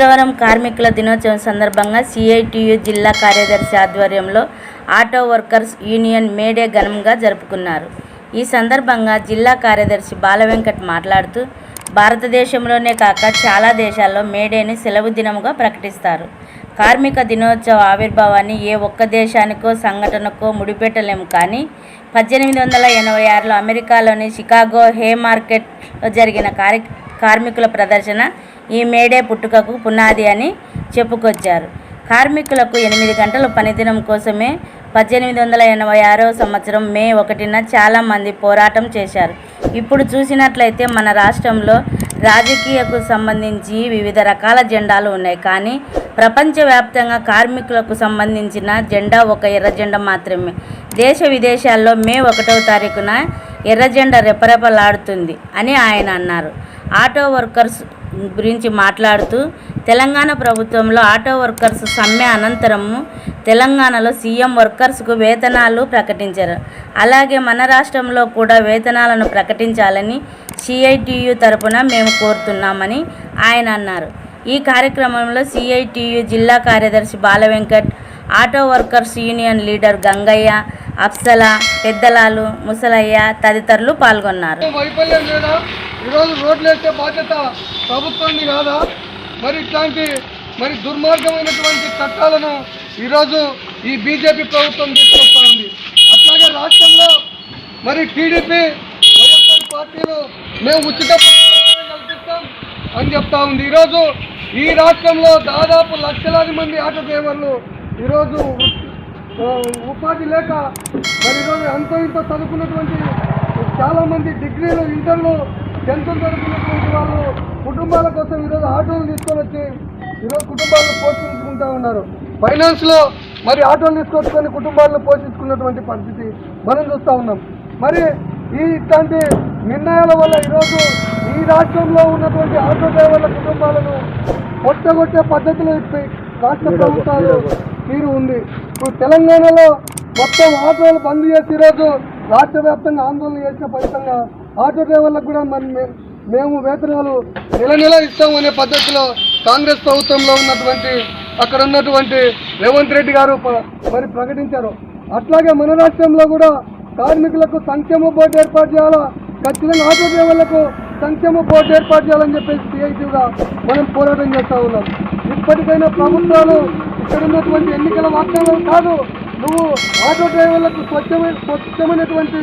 శుక్రవారం కార్మికుల దినోత్సవం సందర్భంగా సిఐటియు జిల్లా కార్యదర్శి ఆధ్వర్యంలో ఆటో వర్కర్స్ యూనియన్ మేడే ఘనంగా జరుపుకున్నారు. ఈ సందర్భంగా జిల్లా కార్యదర్శి బాలవెంకట్ మాట్లాడుతూ భారతదేశంలోనే కాక చాలా దేశాల్లో మేడేని సెలవు దినముగా ప్రకటిస్తారు. కార్మిక దినోత్సవ ఆవిర్భావాన్ని ఏ ఒక్క దేశానికో సంఘటనకో ముడిపెట్టలేము. కానీ పద్దెనిమిది వందల ఎనభై ఆరులో అమెరికాలోని షికాగో హే మార్కెట్లో జరిగిన కార్మికుల ప్రదర్శన ఈ మేడే పుట్టుకకు పునాది అని చెప్పుకొచ్చారు. కార్మికులకు ఎనిమిది గంటల పనిదినం కోసమే పద్దెనిమిది వందల ఎనభై ఆరవ సంవత్సరం మే ఒకటిన చాలామంది పోరాటం చేశారు. ఇప్పుడు చూసినట్లయితే మన రాష్ట్రంలో రాజకీయకు సంబంధించి వివిధ రకాల జెండాలు ఉన్నాయి. కానీ ప్రపంచవ్యాప్తంగా కార్మికులకు సంబంధించిన జెండా ఒక ఎర్ర జెండా మాత్రమే. దేశ విదేశాల్లో మే ఒకటవ తారీఖున ఎర్ర జెండా రెపరెపలాడుతుంది అని ఆయన అన్నారు. ఆటో వర్కర్స్ గురించి మాట్లాడుతూ తెలంగాణ ప్రభుత్వంలో ఆటో వర్కర్స్ సమ్మె అనంతరము తెలంగాణలో సీఎం వర్కర్స్కు వేతనాలు ప్రకటించారు. అలాగే మన రాష్ట్రంలో కూడా వేతనాలను ప్రకటించాలని సిఐటియు తరపున మేము కోరుతున్నామని ఆయన అన్నారు. ఈ కార్యక్రమంలో సిఐటియు జిల్లా కార్యదర్శి Balavenkat auto workers union leader Gangaiah Apsala Peddalalu Musalaiah తదితరులు పాల్గొన్నారు. ఈరోజు రోడ్లు వేసే బాధ్యత ప్రభుత్వాన్ని కాదా? మరి ఇట్లాంటి మరి దుర్మార్గమైనటువంటి చట్టాలను ఈరోజు ఈ బీజేపీ ప్రభుత్వం తీసుకొస్తా ఉంది. అట్లాగే రాష్ట్రంలో మరి టీడీపీ వైఎస్ఆర్ పార్టీలు మేము ఉచిత కల్పిస్తాం అని చెప్తా ఉంది. ఈరోజు ఈ రాష్ట్రంలో దాదాపు లక్షలాది మంది ఆటో డ్రైవర్లు ఈరోజు ఉపాధి లేక మరి ఈరోజు అంత ఇంత చదువుకున్నటువంటి చాలామంది డిగ్రీలు ఇంటర్లు టెన్త్ చదువుకున్నటువంటి వాళ్ళు కుటుంబాల కోసం ఈరోజు ఆటోలు తీసుకొని వచ్చి ఈరోజు కుటుంబాలను పోషించుకుంటా ఉన్నారు. ఫైనాన్స్లో మరి ఆటోలు తీసుకొచ్చుకొని కుటుంబాలను పోషించుకున్నటువంటి పరిస్థితి మనం చూస్తూ ఉన్నాం. మరి ఈ ఇట్లాంటి నిర్ణయాల వల్ల ఈరోజు ఈ రాష్ట్రంలో ఉన్నటువంటి ఆటో డ్రైవర్ల కుటుంబాలను పొట్టగొట్టే పద్ధతిలో ఇప్పుడు రాష్ట్ర ప్రభుత్వాలు తీరు ఉంది. ఇప్పుడు తెలంగాణలో మొత్తం ఆటోలు బంద్ చేసి ఈరోజు రాష్ట్ర వ్యాప్తంగా ఆందోళన చేసిన ఫలితంగా ఆటో డ్రైవర్లకు కూడా మరి మే- మేము వేతనాలు నెల నెల ఇస్తాం అనే పద్ధతిలో కాంగ్రెస్ ప్రభుత్వంలో ఉన్నటువంటి అక్కడ ఉన్నటువంటి రేవంత్ రెడ్డి గారు మరి ప్రకటించారు. అట్లాగే మన రాష్ట్రంలో కూడా కార్మికులకు సంక్షేమ బోర్డు ఏర్పాటు చేయాలా? ఖచ్చితంగా ఆటో డ్రైవర్లకు సంక్షేమ బోర్డు ఏర్పాటు చేయాలని చెప్పేసి సిఐటిగా మనం పోరాటం చేస్తూ ఉన్నాం. ఇప్పటికైనా ప్రభుత్వాలు ఇక్కడ ఉన్నటువంటి ఎన్నికల వాగ్దానాలు కాదు. నువ్వు ఆటో డ్రైవర్లకు స్వచ్ఛమైన స్వచ్ఛమైనటువంటి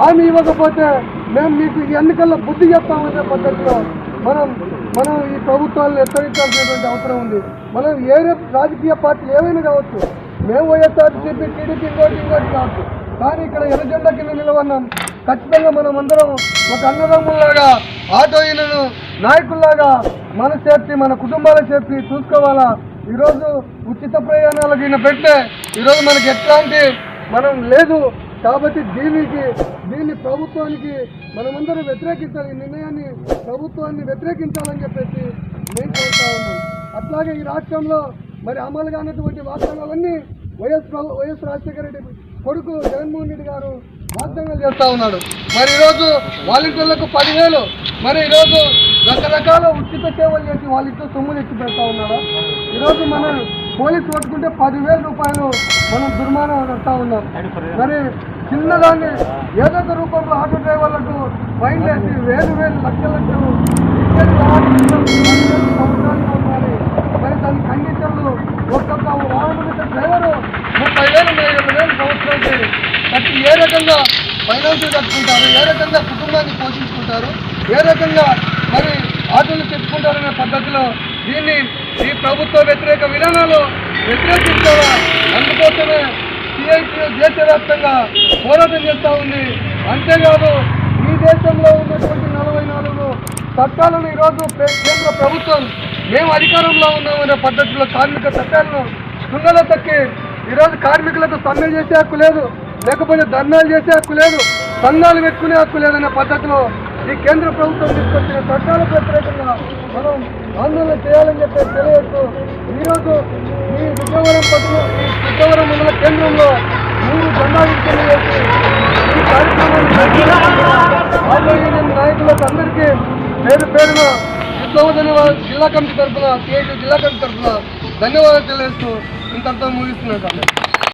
హామీ ఇవ్వకపోతే మేము మీకు ఎన్నికల్లో బుద్ధి చెప్తామనే పద్ధతిలో మనం మనం ఈ ప్రభుత్వాలను హెచ్చరించాల్సినటువంటి అవసరం ఉంది. మనం ఏ రాజకీయ పార్టీ ఏమైనా కావచ్చు. మేము వైఎస్ఆర్సీపీ టీడీపీ ఇంకోటి ఇంకోటి కావచ్చు. కానీ ఇక్కడ ఎర్రజెండా కింద నిలవన్నాం ఖచ్చితంగా మనం అందరం ఒక అన్నదమ్ముల్లాగా ఆటో నాయకుల్లాగా మన సేఫ్టీ మన కుటుంబాల సేఫ్టీ చూసుకోవాలా. ఈరోజు ఉచిత ప్రయాణాలకు ఈయన పెడితే ఈరోజు మనకి ఎట్లాంటి మనం లేదు. కాబట్టి దీనికి దీన్ని ప్రభుత్వానికి మనమందరం వ్యతిరేకించాలి. ఈ నిర్ణయాన్ని ప్రభుత్వాన్ని వ్యతిరేకించాలని చెప్పేసి మేము కోరుతా ఉన్నాం. అట్లాగే ఈ రాష్ట్రంలో మరి అమలు కానటువంటి వాగ్దానాలన్నీ వైఎస్ వైఎస్ రాజశేఖర రెడ్డి కొడుకు జగన్మోహన్ రెడ్డి గారు వాగ్దానాలు చేస్తూ ఉన్నాడు. మరి ఈరోజు వాలంటీర్లకు పదివేలు మరి ఈరోజు రకరకాల ఉచిత సేవలు చేసి వాళ్ళ సొమ్ములు సొమ్ము పెడతా ఉన్నాడు. ఈరోజు మనం పోలీసు పట్టుకుంటే పదివేల రూపాయలు మనం దుర్మానం కడతా ఉన్నాం. మరి చిన్నదాన్ని ఏదో ఒక రూపంలో ఆటో డ్రైవర్లకు ఫైన్ వేసి వేలు వేలు లక్షల లక్షలు మరి దాని కండిషన్లు ఒక్కొక్క వాహనం డ్రైవరు ముప్పై వేలు నలభై వేలు సంవత్సరానికి కట్టి ఏ రకంగా ఫైనాన్స్ కట్టుకుంటారు ఏ రకంగా కుటుంబాన్ని పోషించుకుంటారు ఏ రకంగా మరి ఆటోలు తెచ్చుకుంటారనే పద్ధతిలో దీన్ని ఈ ప్రభుత్వ వ్యతిరేక విధానాలు వ్యతిరేకిస్తారా అందుకోసమే సిఐటి దేశవ్యాప్తంగా పోరాటం చేస్తూ ఉంది. అంతేకాదు ఈ దేశంలో ఉన్నటువంటి నలభై నాలుగు చట్టాలను ఈరోజు కేంద్ర ప్రభుత్వం మేము అధికారంలో ఉన్నామనే పద్ధతిలో కార్మిక చట్టాలను తుంగలో తక్కి ఈరోజు కార్మికులకు సమ్మె చేసే హక్కు లేదు. లేకపోతే ధర్నాలు చేసే హక్కు లేదు. సంఘాలు పెట్టుకునే హక్కు లేదనే పద్ధతిలో ఈ కేంద్ర ప్రభుత్వం తీసుకొచ్చిన చట్టాలకు వ్యతిరేకంగా మనం ఆందోళన చేయాలని చెప్పి తెలియజేస్తూ ఈరోజు ఈ విజయవాడ పట్టణ ఈ కేంద్రంలో మూడు జెండాలు విడుదల ఈ కార్యక్రమాన్ని నాయకులకు అందరికీ పేరు పేరున విప్లవ ధన్యవాదాలు. జిల్లా కమిటీ తరఫున సిఐటి జిల్లా కమిటీ తరఫున ధన్యవాదాలు తెలియజేస్తూ ఇంతటితో ముగిస్తున్నాను.